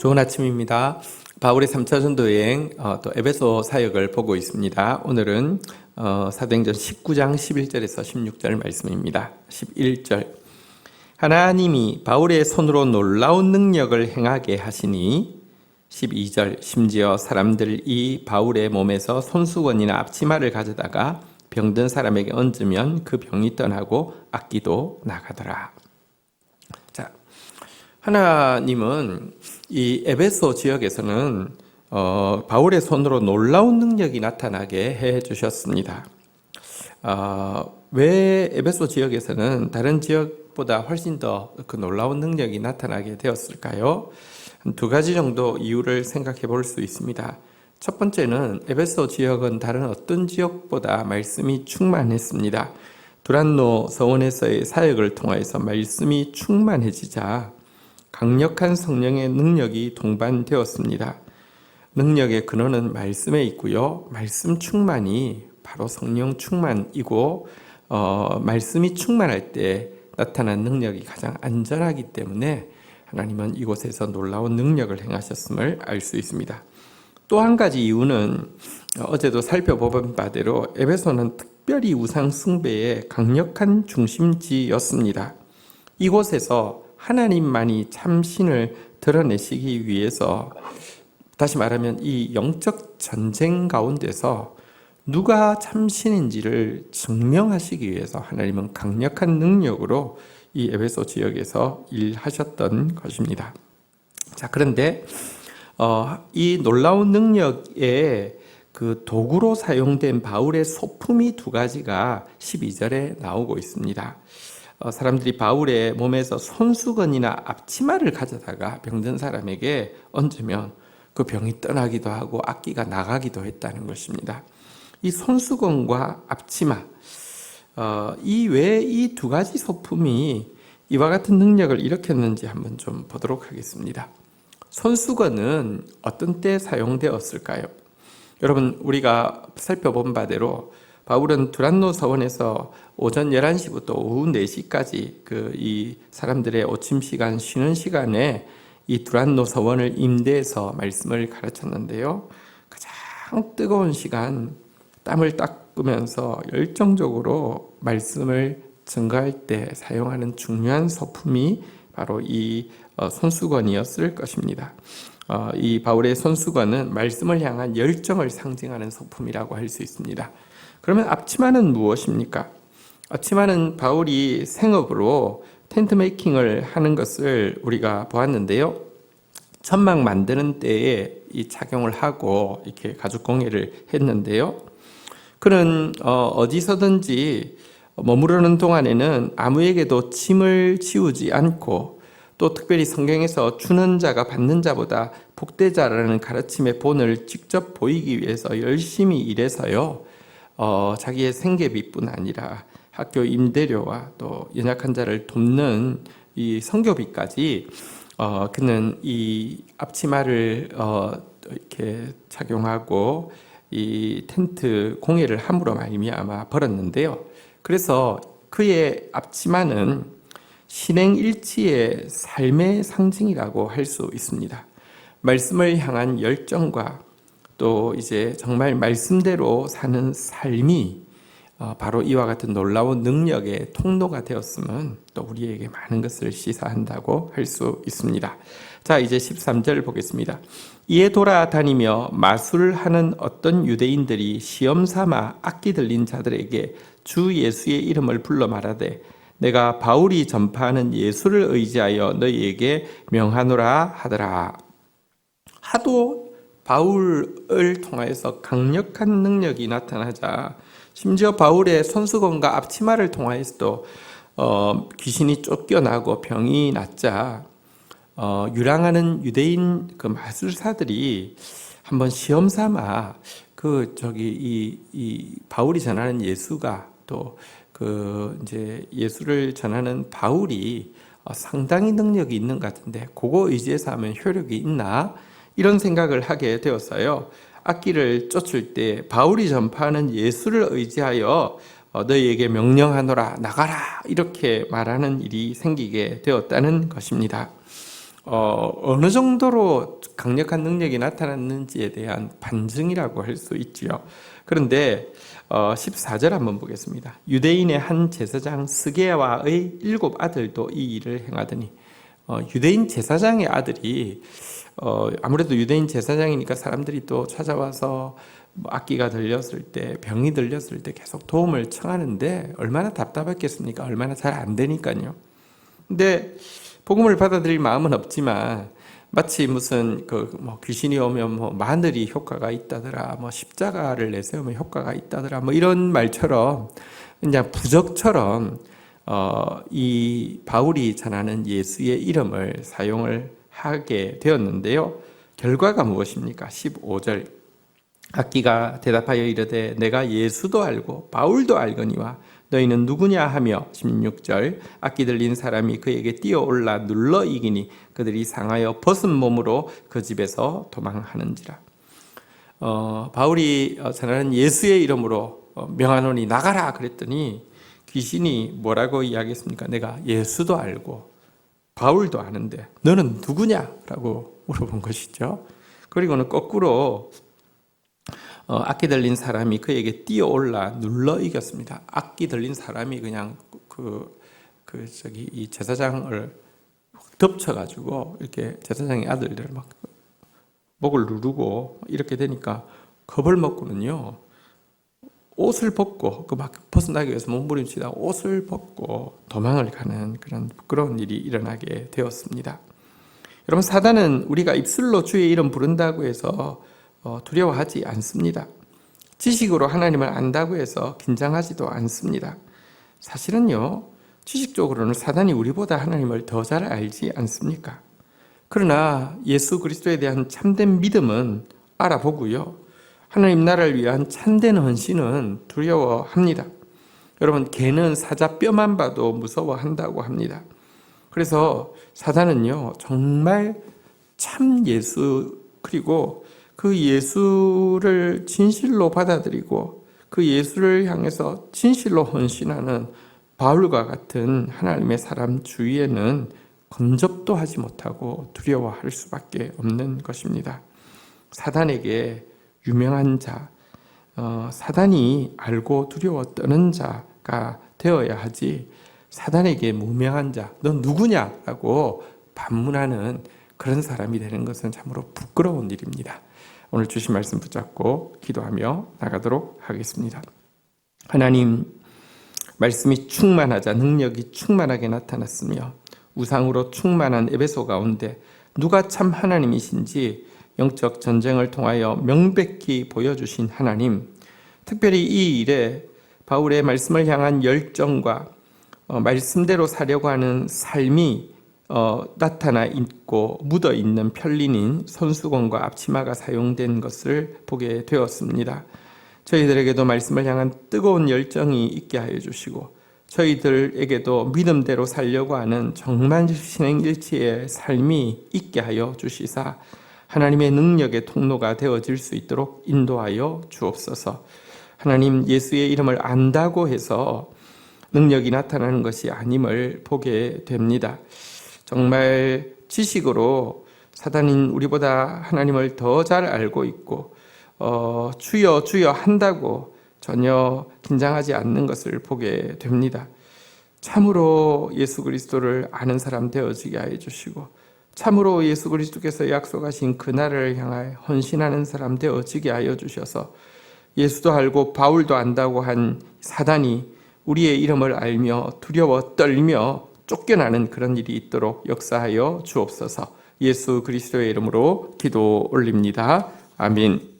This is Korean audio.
좋은 아침입니다. 바울의 3차 전도 여행 어, 또 에베소 사역을 보고 있습니다. 오늘은 어, 사도행전 19장 11절에서 16절 말씀입니다. 11절 하나님이 바울의 손으로 놀라운 능력을 행하게 하시니 12절 심지어 사람들이 바울의 몸에서 손수건이나 앞치마를 가져다가 병든 사람에게 얹으면 그 병이 떠나고 악기도 나가더라. 자, 하나님은 이 에베소 지역에서는 어, 바울의 손으로 놀라운 능력이 나타나게 해 주셨습니다. 어, 왜 에베소 지역에서는 다른 지역보다 훨씬 더 그 놀라운 능력이 나타나게 되었을까요? 두 가지 정도 이유를 생각해 볼 수 있습니다. 첫 번째는 에베소 지역은 다른 어떤 지역보다 말씀이 충만했습니다. 두란노 서원에서의 사역을 통하여서 말씀이 충만해지자 강력한 성령의 능력이 동반되었습니다. 능력의 근원은 말씀에 있고요. 말씀 충만이 바로 성령 충만이고 어, 말씀이 충만할 때 나타난 능력이 가장 안전하기 때문에 하나님은 이곳에서 놀라운 능력을 행하셨음을 알 수 있습니다. 또 한 가지 이유는 어제도 살펴본 바대로 에베소는 특별히 우상 숭배의 강력한 중심지였습니다. 이곳에서 하나님만이 참신을 드러내시기 위해서 다시 말하면 이 영적 전쟁 가운데서 누가 참신인지를 증명하시기 위해서 하나님은 강력한 능력으로 이 에베소 지역에서 일하셨던 것입니다. 자, 그런데 어, 이 놀라운 능력에 그 도구로 사용된 바울의 소품이 두 가지가 12절에 나오고 있습니다. 어, 사람들이 바울의 몸에서 손수건이나 앞치마를 가져다가 병든 사람에게 얹으면 그 병이 떠나기도 하고 악기가 나가기도 했다는 것입니다. 이 손수건과 앞치마, 어, 이 외에 이두 가지 소품이 이와 같은 능력을 일으켰는지 한번 좀 보도록 하겠습니다. 손수건은 어떤 때 사용되었을까요? 여러분, 우리가 살펴본 바대로 바울은 두란노 서원에서 오전 11시부터 오후 4시까지 그 이 사람들의 오침 시간, 쉬는 시간에 이 두란노 서원을 임대해서 말씀을 가르쳤는데요. 가장 뜨거운 시간, 땀을 닦으면서 열정적으로 말씀을 증가할 때 사용하는 중요한 소품이 바로 이 어, 손수건이었을 것입니다. 어, 이 바울의 손수건은 말씀을 향한 열정을 상징하는 소품이라고 할 수 있습니다. 그러면 앞치마는 무엇입니까? 앞치마는 바울이 생업으로 텐트 메이킹을 하는 것을 우리가 보았는데요. 천막 만드는 때에 이 착용을 하고 이렇게 가죽 공예를 했는데요. 그는 어, 디서든지 머무르는 동안에는 아무에게도 짐을 지우지 않고 또 특별히 성경에서 주는 자가 받는 자보다 복되자라는 가르침의 본을 직접 보이기 위해서 열심히 일해서요. 어, 자기의 생계비뿐 아니라 학교 임대료와 또 연약한 자를 돕는 이 성교비까지 어, 그는 이 앞치마를 어, 이렇게 착용하고 이 텐트 공예를 함으로 말미암아 벌었는데요. 그래서 그의 앞치마는 신행 일치의 삶의 상징이라고 할 수 있습니다. 말씀을 향한 열정과 또 이제 정말 말씀대로 사는 삶이 어, 바로 이와 같은 놀라운 능력의 통로가 되었으면 또 우리에게 많은 것을 시사한다고 할 수 있습니다. 자, 이제 13절 보겠습니다. 이에 돌아다니며 마술하는 어떤 유대인들이 시험 삼아 악기 들린 자들에게 주 예수의 이름을 불러 말하되 내가 바울이 전파하는 예수를 의지하여 너희에게 명하노라 하더라. 하도 바울을 통하여서 강력한 능력이 나타나자. 심지어 바울의 손수건과 앞치마를 통하여서도 어, 귀신이 쫓겨나고 병이 낫자 어, 유랑하는 유대인 그 마술사들이 한번 시험 삼아 그 저기 이, 이 바울이 전하는 예수가 또 그 이제 예수를 전하는 바울이 어, 상당히 능력이 있는 것 같은데 그거 의지해서 하면 효력이 있나 이런 생각을 하게 되었어요. 악기를 쫓을 때 바울이 전파하는 예수를 의지하여 어, 너희에게 명령하노라 나가라 이렇게 말하는 일이 생기게 되었다는 것입니다. 어, 어느 정도로 강력한 능력이 나타났는지에 대한 반증이라고 할 수 있지요. 그런데 어, 14절 한번 보겠습니다. 유대인의 한 제사장 스게와의 일곱 아들도 이 일을 행하더니 어, 유대인 제사장의 아들이 어, 아무래도 유대인 제사장이니까 사람들이 또 찾아와서 뭐 악기가 들렸을 때 병이 들렸을 때 계속 도움을 청하는데 얼마나 답답했겠습니까? 얼마나 잘 안 되니까요. 근데 복음을 받아들일 마음은 없지만 마치 무슨 그 뭐 귀신이 오면 뭐 마늘이 효과가 있다더라, 뭐 십자가를 내세우면 효과가 있다더라, 뭐 이런 말처럼 그냥 부적처럼 어, 이 바울이 전하는 예수의 이름을 사용을 하게 되었는데요. 결과가 무엇입니까? 15절. 악기가 대답하여 이르되 내가 예수도 알고 바울도 알거니와 너희는 누구냐 하며 16절 악기 들린 사람이 그에게 뛰어올라 눌러 이기니 그들이 상하여 벗은 몸으로 그 집에서 도망하는지라. 어, 바울이 어, 전하는 예수의 이름으로 어, 명하노니 나가라 그랬더니 귀신이 뭐라고 이야기했습니까? 내가 예수도 알고 바울도 아는데 너는 누구냐라고 물어본 것이죠. 그리고는 거꾸로 어, 악기 들린 사람이 그에게 뛰어올라 눌러 이겼습니다. 악기 들린 사람이 그냥 그, 그 저기 이 제사장을 덮쳐가지고 이렇게 제사장의 아들들 막 목을 누르고 이렇게 되니까 겁을 먹고는요 옷을 벗고 그 막 벗어나기 위해서 몸부림치다 옷을 벗고 도망을 가는 그런 부끄러운 일이 일어나게 되었습니다. 여러분 사단은 우리가 입술로 주의 이름 부른다고 해서 어, 두려워하지 않습니다. 지식으로 하나님을 안다고 해서 긴장하지도 않습니다. 사실은요, 지식적으로는 사단이 우리보다 하나님을 더 잘 알지 않습니까? 그러나 예수 그리스도에 대한 참된 믿음은 알아보고요. 하나님 나라를 위한 참된 헌신은 두려워합니다. 여러분, 개는 사자 뼈만 봐도 무서워한다고 합니다. 그래서 사단은요, 정말 참 예수, 그리고 그 예수를 진실로 받아들이고 그 예수를 향해서 진실로 헌신하는 바울과 같은 하나님의 사람 주위에는 건접도 하지 못하고 두려워할 수밖에 없는 것입니다. 사단에게 유명한 자, 어, 사단이 알고 두려워 떠는 자가 되어야 하지 사단에게 무명한 자, 넌 누구냐라고 반문하는 그런 사람이 되는 것은 참으로 부끄러운 일입니다. 오늘 주신 말씀 붙잡고 기도하며 나가도록 하겠습니다. 하나님, 말씀이 충만하자 능력이 충만하게 나타났으며 우상으로 충만한 에베소 가운데 누가 참 하나님이신지 영적 전쟁을 통하여 명백히 보여주신 하나님, 특별히 이 일에 바울의 말씀을 향한 열정과 어, 말씀대로 사려고 하는 삶이 어, 나타나 있고 묻어 있는 편린인 손수건과 앞치마가 사용된 것을 보게 되었습니다. 저희들에게도 말씀을 향한 뜨거운 열정이 있게 하여 주시고 저희들에게도 믿음대로 살려고 하는 정만신행일치의 삶이 있게 하여 주시사 하나님의 능력의 통로가 되어질 수 있도록 인도하여 주옵소서. 하나님 예수의 이름을 안다고 해서 능력이 나타나는 것이 아님을 보게 됩니다. 정말 지식으로 사단인 우리보다 하나님을 더 잘 알고 있고 어, 주여 주여 한다고 전혀 긴장하지 않는 것을 보게 됩니다. 참으로 예수 그리스도를 아는 사람 되어지게 하여 주시고 참으로 예수 그리스도께서 약속하신 그날을 향하여 헌신하는 사람 되어지게 하여 주셔서 예수도 알고 바울도 안다고 한 사단이 우리의 이름을 알며 두려워 떨며 쫓겨나는 그런 일이 있도록 역사하여 주옵소서. 예수 그리스도의 이름으로 기도 올립니다. 아멘.